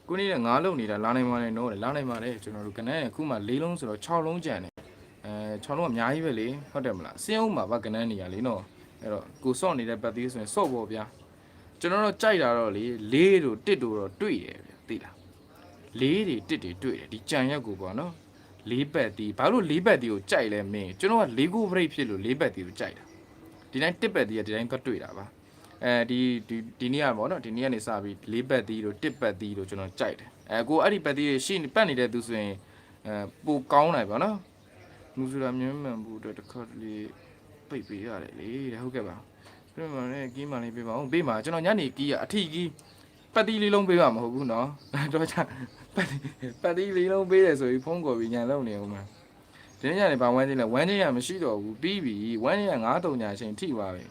ကိုနေတဲ့9လုံးနေတာလာနိုင်ပါနဲ့နော်လာနိုင်ပါနဲ့ကျွန်တော်တို့ကနန်းခုမှ4လုံးဆိုတော့6လုံးကြံတယ်အဲ6လုံးကအများကြီးပဲလေဟုတ်တယ်မလားစင်းအောင်မှာဗကနန်းနေရလေနော်အဲ့တော့ကိုစော့နေတဲ့ပတ်သေးဆိုရင်စော့ပေါ့ဗျာကျွန်တော်တို့ကြိုက်တာတော့လေလေးတို့တစ်တို့တော့တွေ့တယ်ဗျာသိလားလေးတွေတစ်တွေတွေ့တယ်ဒီကြံရက်ကိုပေါ့နော်လေးပတ်တီးဘာလို့လေးပတ်တီးကိုကြိုက်လဲမင်းကျွန်တော်ကလေးကို break ဖြစ်လို့လေးပတ်တီးကိုကြိုက်တာဒီတိုင်းတစ်ပတ်တီးကဒီတိုင်းသွားတွေ့တာပါ အဲဒီဒီဒီနေ့ကပေါ့နော်ဒီနေ့ကနေစပြီးလေးပတ်တီးတို့တစ်ပတ်တီးတို့ကျွန်တော်ကြိုက်တယ်အဲကိုအဲ့ဒီပတ်တီးရှိနေပတ်နေတဲ့သူဆိုရင်အဲပိုကောင်းတယ်ပေါ့နော်လူဆိုတာမြင်မှန်ဖို့အတွက်တစ်ခါတလေပိတ်ပေးရတယ်လေတဲ့ဟုတ်ကဲ့ပါပြမနဲ့ကီးမှလေးပေးပါဦးပေးမှာကျွန်တော်ညနေကီးရအထီကီးပတ်တီလေးလုံးပေးပါမဟုတ်ဘူးနော်တော့ချပတ်တီပတ်တီလေးလုံးပေးတယ်ဆိုပြီးဖုန်းကော်ပြီးညံလုံးနေအောင်မှာဒီနေ့ညနေဘာဝမ်းချင်းလဲဝမ်းချင်းရမရှိတော့ဘူးပြီးပြီဝမ်းချင်းရ9တုံညာချင်းထိပါပဲ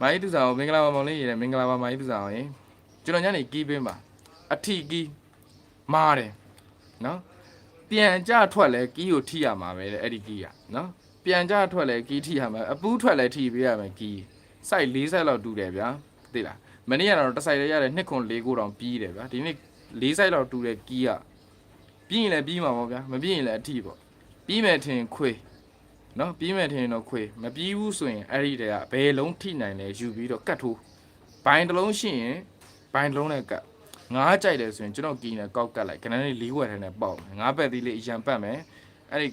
မာကြီးသူစားအောင်မင်္ဂလာပါမောင်လေးရေမင်္ဂလာပါမာကြီးသူစားအောင်ကျွန်တော်ညနေကီးပေးမှာအထီကီးမားတယ်နော်ပြန်ကြထွက်လဲကီးကိုထိရမှာပဲတဲ့အဲ့ဒီကီးကနော်ပြန်ကြထွက်လဲကီးထိရမှာအပူးထွက်လဲထိပေးရမယ်ကီးစိုက်၄စိုက်လောက်တူတယ်ဗျာသိလားမနေ့ကတော့တစ်စိုက်လဲရတယ်2ခွန်4ကိုတောင်ပြီးတယ်ဗျာဒီနေ့၄စိုက်လောက်တူတဲ့ကီးကပြီးရင်လည်းပြီးမှာပေါ့ဗျာမပြီးရင်လည်းအထိပေါ့ပြီးမယ်ထင်ခွေ နော်ပြီးမယ်ထင်တော့ခွေမပြီးဘူးဆိုရင်အဲ့ဒီတည်းကဘယ်လုံးထိနိုင်လဲယူပြီးတော့ကတ်ထိုးဘိုင်းတစ်လုံးရှိရင်ဘိုင်းတစ်လုံးနဲ့ကတ်ငါးကြိုက်တယ်ဆိုရင်ကျွန်တော်ကီးနဲ့ကောက်ကတ်လိုက်ကနန်းလေးလေးခွက်ထဲနဲ့ပေါက်မယ်ငါးပက်သီးလေးအရန်ပတ်မယ်အဲ့ဒီ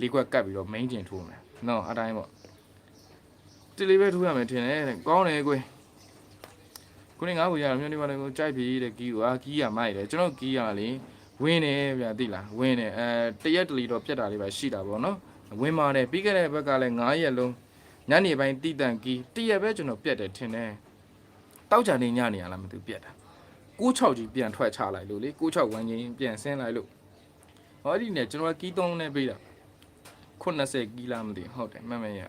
လေးခွက်ကတ်ပြီးတော့ main ကျင်ထိုးမယ်နော်အတိုင်းပေါ့တလေးပဲထိုးရမယ်ထင်တယ်တဲ့ကောင်းတယ်ကွယ်ကိုနေငါ့ကိုရမြို့နေပါလေကိုကြိုက်ပြီတဲ့ကီးကိုအာကီးရမိုက်တယ်ကျွန်တော်ကီးရလေဝင်းတယ်ဗျာသိလားဝင်းတယ်အဲတရက်တလီတော့ပြတ်တာလေးပဲရှိတာပေါ့နော် ဝင်းပါတယ်ပြီးခဲ့တဲ့ဘက်ကလည်း9ရက်လုံးညနေပိုင်းတိတန့်ကီးတရက်ပဲကျွန်တော်ပြတ်တယ်ထင်တယ်တောက်ကြနေညနေရလားမသိဘူးပြတ်တာ96ကြီးပြန်ထွက်ချလိုက်လို့လေ96ဝမ်းချင်းပြန်ဆင်းလိုက်လို့ဟောဒီနဲ့ကျွန်တော်ကီး3နဲ့ပေးတာ80ကီလာမသိဘူးဟုတ်တယ်မှန်မှန်ရ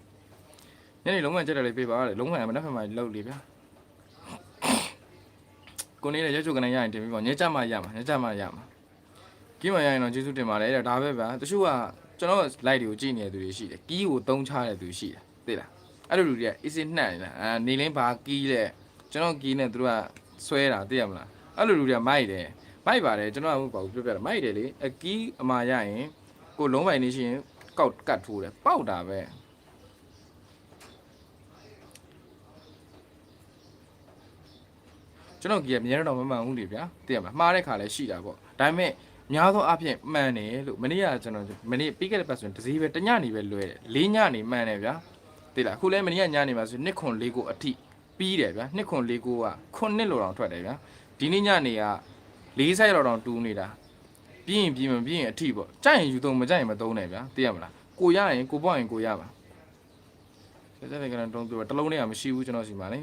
ညနေလုံးဝကြက်တယ်လေးပေးပါလေလုံးဝမနှက်ဖက်မှလောက်လေဗျာကိုနေနဲ့ရွှေချိုကနေရရင်တင်ပြီးပေါ့ညကြမှာရမှာညကြမှာရမှာကီးမရရင်တော့ကျေးဇူးတင်ပါတယ်တဲ့ဒါပဲဗျာတချို့က ကျွန်တော် live တွေကိုကြည့်နေတဲ့သူတွေရှိတယ်ကီးကိုသုံးချတဲ့သူရှိတယ်သိလားအဲ့လိုလူတွေက easy နှံ့နေတာအာနေလင်းဘာကီးတဲ့ကျွန်တော်ကီးနဲ့သူတို့ကဆွဲတာသိရမလားအဲ့လိုလူတွေကမိုက်တယ်မိုက်ပါတယ်ကျွန်တော်ကဘာလို့ပြောပြတာမိုက်တယ်လေအကီးအမာရရင်ကိုလုံးပိုင်နေရှိရင်ကောက်ကတ်ထိုးတယ်ပေါက်တာပဲကျွန်တော်ကီးကမြဲတော့မမှန်ဘူးလေဗျာသိရမလားမှားတဲ့ခါလည်းရှိတာပေါ့ဒါပေမဲ့ များသောအားဖြင့်မှန်တယ်လို့မနေ့ကကျွန်တော်မနေ့ပြီးခဲ့တဲ့ပတ်ဆိုရင်တစ်စီးပဲတညနေပဲလွဲတယ်လေးညနေမှန်တယ်ဗျာသိလားအခုလဲမနေ့ကညနေမှာဆိုနှစ်ခွန်လေးကိုအထိပြီးတယ်ဗျာနှစ်ခွန်လေးကိုကခွန်နှစ်လိုတောင်ထွက်တယ်ဗျာဒီနေ့ညနေက၄ဆိုင်လောက်တောင်တူးနေတာပြီးရင်ပြီးမပြီးရင်အထိပေါ့ကြိုက်ရင်ယူသုံးမကြိုက်ရင်မသုံးနဲ့ဗျာသိရမလားကိုရရင်ကိုပေါ့ရင်ကိုရပါဆက်ဆက်ကနေတုံးပြောတလုံးနဲ့ကမရှိဘူးကျွန်တော်စီမှာလေ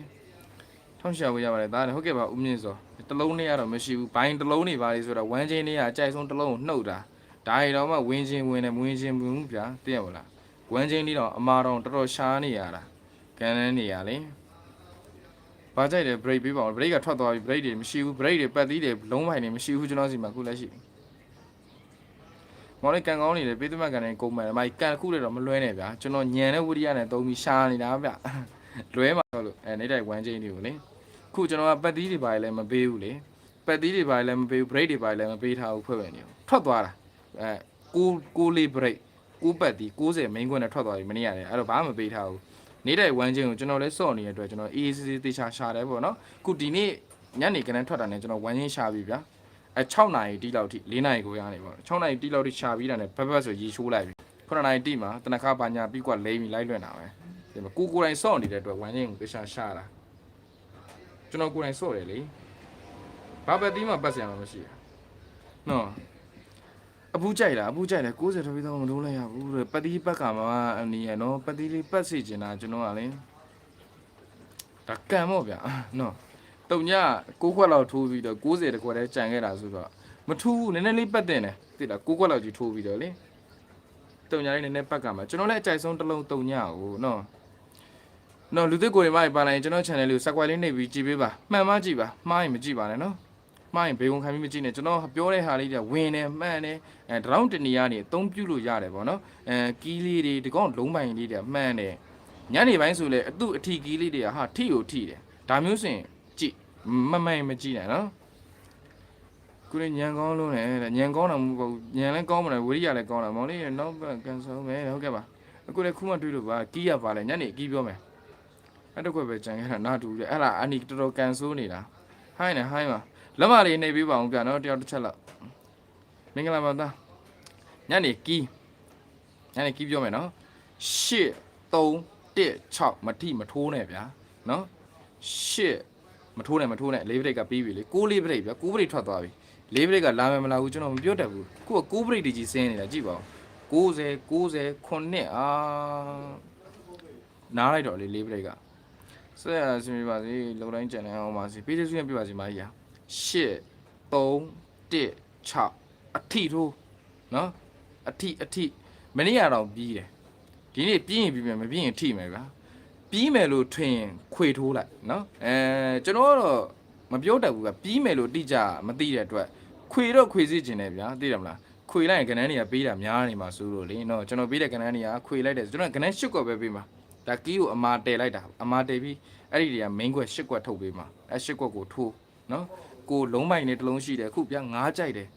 ထောင်းရှာဝေးရပါတယ်ဒါလည်းဟုတ်ကဲ့ပါဦးမြင့်စောတလုံးနဲ့ကတော့မရှိဘူးဘိုင်းတလုံးနေပါလေဆိုတော့ဝမ်းချင်းလေးကအကြိုက်ဆုံးတလုံးကိုနှုတ်တာဒါရီတော့မှဝင်းချင်းဝင်တယ်မဝင်ချင်းဘူးဗျာသိရမလားဝမ်းချင်းလေးတော့အမာတော်တော်တော်ရှားနေရတာကန်နန်းနေရလေဘာကြိုက်တယ် break ပေးပါဦး break ကထွက်သွားပြီ break တွေမရှိဘူး break တွေပတ်သီးတွေလုံးပိုင်တွေမရှိဘူးကျွန်တော်စီမှာခုလက်ရှိမော်လေးကန်ကောင်းနေတယ်ပေးသမတ်ကန်နေကုန်မယ်မိုက်ကန်ခုလည်းတော့မလွဲနဲ့ဗျာကျွန်တော်ညံတဲ့ဝိရိယနဲ့သုံးပြီးရှာနေတာဗျ လွဲမှာတော့လို့အဲနေတိုင်းဝမ်းချင်းတွေကိုလေခုကျွန်တော်ကပတ်သီးတွေပါလည်းမပေးဘူးလေပတ်သီးတွေပါလည်းမပေးဘူး break တွေပါလည်းမပေးထားဘူးဖွဲ့ပဲနေဘူးထွက်သွားတာအဲကိုကိုလေး break ကိုပတ်သီး60 main ခွန်းနဲ့ထွက်သွားပြီမနေ့ရတယ်အဲ့တော့ဘာမှမပေးထားဘူးနေတဲ့ဝမ်းချင်းကိုကျွန်တော်လည်းစော့နေတဲ့အတွက်ကျွန်တော် AACC တေချာရှာတယ်ပေါ့နော်ခုဒီနေ့ညနေကနန်းထွက်တာနဲ့ကျွန်တော်ဝမ်းချင်းရှာပြီဗျာအဲ6နာရီတီးလောက်ထိ4နာရီကိုရနေပေါ့6နာရီတီးလောက်ထိရှာပြီးတာနဲ့ဘက်ဘက်ဆိုရေချိုးလိုက်ပြီ9နာရီတီးမှာတနခါပါညာပြီးကွာလိမ့်ပြီးလိုက်လွင့်တာပဲ ဒီမှာကိုကိုယ်တိုင်စော့နေတဲ့အတွက်ဝမ်းချင်းကိုတေချာရှာတာကျွန်တော်ကိုယ်တိုင်စော့တယ်လေဘာပဲတီးမှပတ်စရာမှမရှိဘူးနော်အပူကြိုက်လားအပူကြိုက်တယ်60ထပ်ပြီးတော့မလို့လိုက်ရဘူးတဲ့ပတ်တီးပတ်ကမှအနေရနော်ပတ်တီးလေးပတ်စီကျင်တာကျွန်တော်ကလည်းဒါကံမို့ဗျာနော်တုံည6ခွက်လောက်ထိုးပြီးတော့60တခွက်တည်းကြံခဲ့တာဆိုတော့မထူးဘူးနည်းနည်းလေးပတ်တင်တယ်သိလား6ခွက်လောက်ကြီးထိုးပြီးတော့လေတုံညလေးနည်းနည်းပတ်ကမှကျွန်တော်လည်းအကြိုက်ဆုံးတစ်လုံးတုံညကိုနော် နော်လူသစ်ကိုယ်တွေမပါလိုက်ရင်ကျွန်တော် channel လေးကို subscribe လေးနှိပ်ပြီးကြည့်ပေးပါမှန်မှကြည့်ပါမှားရင်မကြည့်ပါနဲ့နော်မှားရင်ဘေးကုံခံပြီးမကြည့်နဲ့ကျွန်တော်ပြောတဲ့ဟာလေးတွေဝင်တယ်မှန်တယ်အဲဒရောင်းတနေရနေအသုံးပြုလို့ရတယ်ဗောနော်အဲကီးလေးတွေဒီကောင်လုံးပိုင်လေးတွေမှန်တယ်ညနေပိုင်းဆိုလဲအတုအထီကီးလေးတွေကဟာထိကိုထိတယ်ဒါမျိုးဆိုရင်ကြည့်မမှန်မကြည့်နဲ့နော်ကိုရညံကောင်းလို့နဲ့ညံကောင်းတာမဟုတ်ဘူးညံလည်းကောင်းမလားဝိရိယလည်းကောင်းတာမောင်လေးနောက်ဘက်ကန်ဆယ်မယ်ဟုတ်ကဲ့ပါအခုလည်းခုမှတွေးလို့ပါကီးရပါလဲညနေကီးပြောမယ် အဲ့တော့ကွပဲကြံခဲ့တာနားတူတယ်အဲ့ဒါအနီတော်တော်ကန်ဆိုးနေတာဟိုင်းနေဟိုင်းပါလက်မလေးနှိပ်ပေးပါအောင်ပြနော်တယောက်တစ်ချက်လောက်မင်္ဂလာပါသားညနေကီးညနေကီးပြောမယ်နော်ရှစ်3 1 6မထိမထိုးနဲ့ဗျာနော်ရှစ်မထိုးနဲ့မထိုးနဲ့လေးဘရိတ်ကပြီးပြီလေ6လေးဘရိတ်ဗျာ6ဘရိတ်ထွက်သွားပြီလေးဘရိတ်ကလာမယ်မလာဘူးကျွန်တော်မပြောတတ်ဘူးခုက6ဘရိတ်တကြီးစင်းနေတာကြည့်ပါဦး90 90ခုနှစ်အာနားလိုက်တော့လေလေးဘရိတ်က ဆက်ရစမြပါစေလုံတိုင်းကြံနေအောင်ပါစေပေးကျေးဇူးနဲ့ပြပါစီမကြီးဟာ8 3 1 6အထိထိုးနော်အထိအထိမနေ့ကတော့ပြီးတယ်ဒီနေ့ပြီးရင်ပြီးမယ်မပြီးရင်ထိမယ်ဗျာပြီးမယ်လို့ထွင်ရင်ခွေထိုးလိုက်နော်အဲကျွန်တော်ကတော့မပြောတတ်ဘူးကပြီးမယ်လို့တိကျမသိတဲ့အတွက်ခွေတော့ခွေစီခြင်းတယ်ဗျာသိတယ်မလားခွေလိုက်ရင်ကနန်းတွေကပေးတာများနေမှာစိုးလို့လေနော်ကျွန်တော်ပေးတဲ့ကနန်းတွေကခွေလိုက်တယ်ကျွန်တော်ကနန်း၈ကွက်ပဲပေးမှာ ဒါကီးကိုအမာတည်လိုက်တာအမာတည်ပြီးအဲ့ဒီတွေက main ကွက်၈ကွက်ထုတ်ပေးမှာအဲ့၈ကွက်ကိုထိုးနော်ကိုလုံးမိုင်နဲ့တစ်လုံးရှိတယ်အခုပြငားကြိုက်တယ်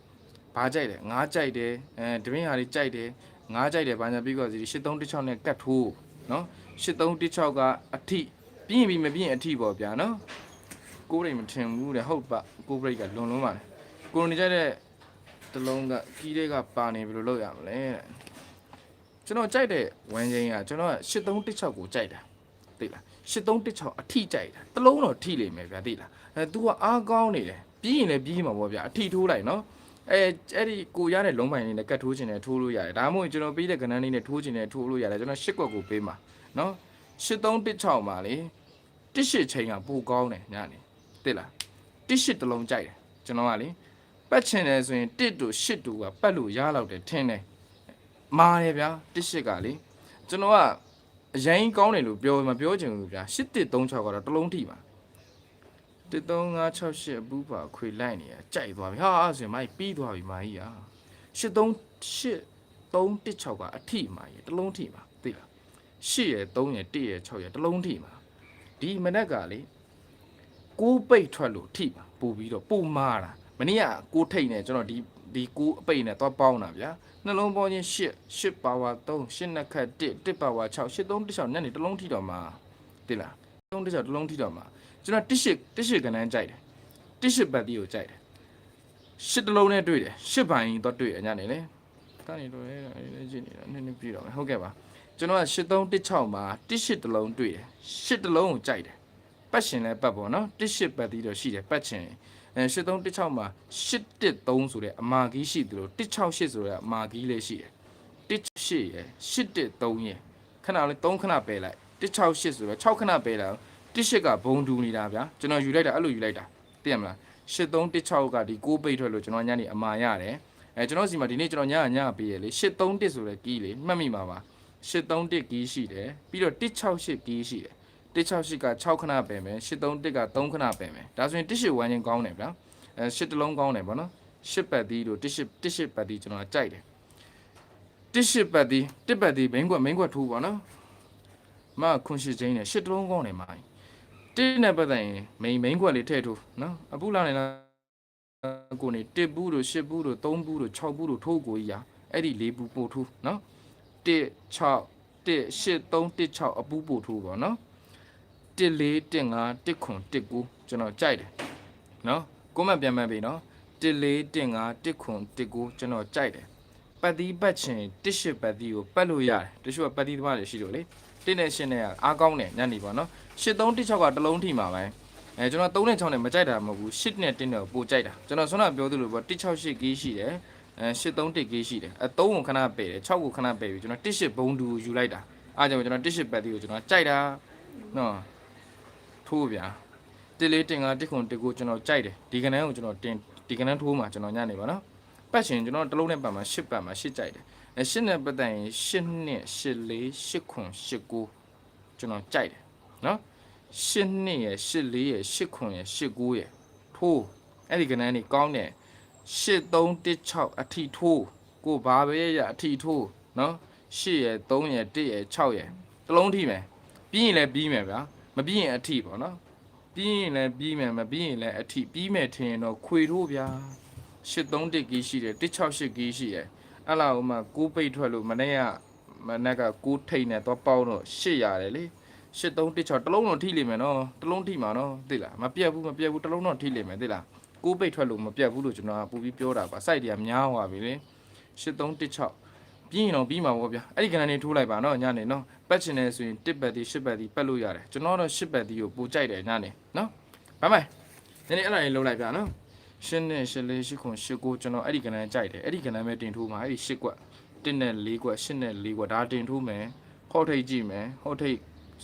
ဘာကြိုက်တယ်ငားကြိုက်တယ်အဲတပင်းဟာလေးကြိုက်တယ်ငားကြိုက်တယ်ဘာညာပြီးတော့စီ8316နဲ့ကတ်ထိုးနော်8316ကအထိပြင်းပြီးမပြင်းအထိပေါ့ဗျာနော်ကိုယ်ရိတ်မထင်ဘူးတဲ့ဟုတ်ပါကိုယ်ဘရိတ်ကလွန်လွန်းပါလေကိုယ်နေကြတဲ့တစ်လုံးကကီးတွေကပါနေဘယ်လိုလုပ်ရမလဲတဲ့ ကျွန်တော်ကြိုက်တဲ့ဝမ်းချင်းကကျွန်တော်က8316ကိုကြိုက်တာသိလား8316အထိကြိုက်တာတစ်လုံးတော့ထိလိမ့်မယ်ဗျာသိလားအဲ तू ကအားကောင်းနေတယ်ပြီးရင်လည်းပြီးမှာပေါ့ဗျာအထိထိုးလိုက်နော်အဲအဲ့ဒီကိုရတဲ့လုံးပိုင်လေးနဲ့ကတ်ထိုးခြင်းနဲ့ထိုးလို့ရတယ်ဒါမှမဟုတ်ကျွန်တော်ပေးတဲ့ကဏ္ဍလေးနဲ့ထိုးခြင်းနဲ့ထိုးလို့ရတယ်ကျွန်တော်၈ကွက်ကိုပေးမှာနော်8316မှာလေ18ချိန်ကပိုကောင်းတယ်ညနေသိလား18တလုံးကြိုက်တယ်ကျွန်တော်ကလေပတ်ချင်တယ်ဆိုရင်1တို့8တို့ကပတ်လို့ရလောက်တယ်ထင်းတယ် မာတယ်ဗျာ18ကလေကျွန်တော်ကအရင်ကောင်းတယ်လို့ပြောမပြောချင်ဘူးဗျာ8136ကတော့တလုံးထိပါ13568အပူပါခွေလိုက်နေရကြိုက်သွားပြီဟာအဲ့ဆိုရင်မိုက်ပြီးသွားပြီမာကြီးอ่ะ83 8316ကအထိမာကြီးတလုံးထိပါသိလား8ရယ်3ရယ်1ရယ်6ရယ်တလုံးထိပါဒီမနက်ကလေကိုးပိတ်ထွက်လို့ထိပါပူပြီးတော့ပူမာတာမနေ့ကကိုးထိတ်နေကျွန်တော်ဒီ ဒီကိုးအပိတ်နဲ့သွားပေါင်းတာဗျာနှလုံးပေါင်းချင်း8 8ပါဝါ3 8နှစ်ခတ်1 1ပါဝါ6 8 3 16ညနေတစ်လုံးထိတော့မှာသိလား3 16တစ်လုံးထိတော့မှာကျွန်တော်တစ်ရှစ်တစ်ရှစ်ကနန်းကြိုက်တယ်တစ်ရှစ်ပတ်တီကိုကြိုက်တယ်ရှစ်တစ်လုံးနဲ့တွေ့တယ်ရှစ်ပိုင်းတော့တွေ့ရညနေလေကနေတော့လေလေကြည့်နေတာနည်းနည်းပြီးတော့မယ်ဟုတ်ကဲ့ပါကျွန်တော်က8316မှာတစ်ရှစ်တစ်လုံးတွေ့တယ်ရှစ်တစ်လုံးကိုကြိုက်တယ်ပတ်ရှင်လဲပတ်ပေါ့နော်တစ်ရှစ်ပတ်တီတော့ရှိတယ်ပတ်ချင် အဲ8316မှာ813ဆိုတဲ့အမာကြီးရှိသလို168ဆိုတဲ့အမာကြီးလေးရှိတယ်18ရယ်813ရယ်ခဏလေး3ခဏပယ်လိုက်168ဆိုတော့6ခဏပယ်လိုက်18ကဘုံတူနေတာဗျာကျွန်တော်ယူလိုက်တာအဲ့လိုယူလိုက်တာသိရမလား8316ကဒီ6ပိတ်ထွက်လို့ကျွန်တော်ညနေအမာရတယ်အဲကျွန်တော်စီမှာဒီနေ့ကျွန်တော်ညညပေးရလေ831ဆိုတဲ့ကီးလေးမှတ်မိမှာပါ831ကီးရှိတယ်ပြီးတော့168ကီးရှိတယ် 168က6ခဏပယ်မယ်831က3ခဏပယ်မယ်ဒါဆိုရင်18ဝမ်းချင်းကောင်းတယ်ဗျာအဲ8တလုံးကောင်းတယ်ဗောနော်8ပတ်သီးတို့18 18ပတ်သီးကျွန်တော်ကြိုက်တယ်18ပတ်သီး1ပတ်သီးမင်းကွက်မင်းကွက်ထိုးဗောနော်မခွန်ရှိချင်းနဲ့8တလုံးကောင်းတယ်မိုင်းတင်းနဲ့ပတ်သက်ရင်မိန်မိန်ခွက်လေးထည့်ထိုးနော်အပူလာနေလားကိုနေတစ်ဘူးတို့ရှစ်ဘူးတို့သုံးဘူးတို့၆ဘူးတို့ထိုးကိုကြီးอ่ะအဲ့ဒီလေးဘူးပို့ထိုးနော်1 6 1 8 3 1 6အပူးပို့ထိုးပါနော် 1 4 1 5 1ခွန်1 9ကျွန်တော်ကြိုက်တယ်နော်ကိုမပြန်မှတ်ပြီနော်1 4 1 5 1ခွန်1 9ကျွန်တော်ကြိုက်တယ်ပတ်သီးပတ်ချင်1 8ပတ်သီးကိုပတ်လို့ရတယ်တချို့ကပတ်သီးသမားတွေရှိလို့လေ1နဲ့8နဲ့ကအားကောင်းတယ်ညနေပါနော်8 3 1 6ကတစ်လုံးထိမှာပဲအဲကျွန်တော်3နဲ့6နဲ့မကြိုက်တာမဟုတ်ဘူး8နဲ့1နဲ့ပိုကြိုက်တာကျွန်တော်ဆွမ်းနာပြောသလိုပေါ့168 gig ရှိတယ်အဲ831 gig ရှိတယ်အဲ3ကိုခဏပယ်တယ်6ကိုခဏပယ်ပြီးကျွန်တော်18ဘုံတူယူလိုက်တာအားကြောင့်ကျွန်တော်18ပတ်တီကိုကျွန်တော်ကြိုက်တာနော် ထိုးဗျာတစ်လေးတင်ကတစ်ခွန်တစ်ကိုကျွန်တော်ကြိုက်တယ်ဒီကနန်းကိုကျွန်တော်တင်ဒီကနန်းထိုးမှာကျွန်တော်ညနေပါနော်ပတ်ရှင်ကျွန်တော်တစ်လုံးနဲ့ပတ်မှာ8ပတ်မှာ8ကြိုက်တယ်အဲ8နဲ့ပတ်သက်ရင်8နဲ့8လေး8ခွန်8ကိုကျွန်တော်ကြိုက်တယ်နော်ရှစ်နှစ်ရယ်ရှစ်လေးရယ်ရှစ်ခွန်ရယ်ရှစ်ကိုရယ်ထိုးအဲ့ဒီကဏ္ဍนี่ကောင်းတယ်ရှစ်3 1 6အထီထိုးကိုဘာပဲရအထီထိုးနော်ရှစ်ရယ်3ရယ်1ရယ်6ရယ်တစ်လုံးထိမယ်ပြီးရင်လည်းပြီးမယ်ဗျာ မပြီးရင်အထီပေါ့နော်ပြီးရင်လည်းပြီးမယ်မပြီးရင်လည်းအထီပြီးမယ်ထင်ရင်တော့ခွေထိုးဗျာရှစ်3 1ကီးရှိတယ်168ကီးရှိတယ်အဲ့လာဥမာ6ပိတ်ထွက်လို့မနေ့ကမနေ့က6ထိတ်နဲ့တော့ပေါင်းတော့8ရတယ်လေ8316တစ်လုံးတော့ထိလိမ့်မယ်နော်တစ်လုံးထိမှာနော်သိလားမပြတ်ဘူးမပြတ်ဘူးတစ်လုံးတော့ထိလိမ့်မယ်သိလားကိုးပိတ်ထွက်လို့မပြတ်ဘူးလို့ကျွန်တော်ကပူပြီးပြောတာပါ site တွေကများသွားပြီလေ8316ပြီးရင်တော့ပြီးမှာပေါ့ဗျာအဲ့ဒီကဏ္ဍနေထိုးလိုက်ပါနော်ညနေနော် ပတ်ချင်တယ်ဆိုရင်1ပတ်တီ10ပတ်တီပတ်လို့ရတယ်ကျွန်တော်တော့10ပတ်တီကိုပူကြိုက်တယ်ညနေနော်ဘာမိုင်ညနေအဲ့ဒါလေးလုံးလိုက်ဗျာနော်ရှင်းနဲ့ရှင်းလေးရှစ်ခွန်ရှစ်ကိုကျွန်တော်အဲ့ဒီကဏ္ဍကြိုက်တယ်အဲ့ဒီကဏ္ဍပဲတင်ထိုးမှာအဲ့ဒီရှစ်ကွက်1နဲ့4ကွက်8နဲ့4ကွက်ဒါတင်ထိုးမယ်ဟော့ထိတ်ကြည့်မယ်ဟော့ထိတ်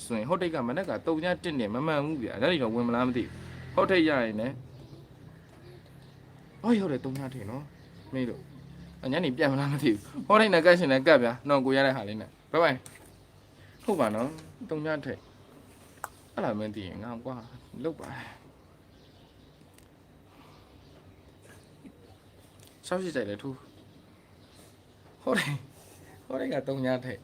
ဆိုရင်ဟိုတ်တိတ်ကမနေ့ကတုံညတစ်နေမမှန်ဘူးဗျာဒါတွေတော့ဝင်မလားမသိဘူးဟိုတ်ထိတ်ရရင်လည်းအော်ရောက်တယ်တုံညထိတ်နော်မေးလို့အညနေပြန်မလားမသိဘူးဟိုတ်ထိတ်နဲ့ကတ်ရှင်နဲ့ကတ်ဗျာနော်ကိုရတဲ့ဟာလေးနဲ့ဘိုင်ဘိုင် ဟုတ်ပါနော်တုံညထိတ်အဲ့လာမင်းသိရင်ငါကွာလုတ်ပါဆောက်ရှိကြတယ်ထူးဟိုတ်ထိတ်ဟိုတ်ထိတ်ကတုံညထိတ်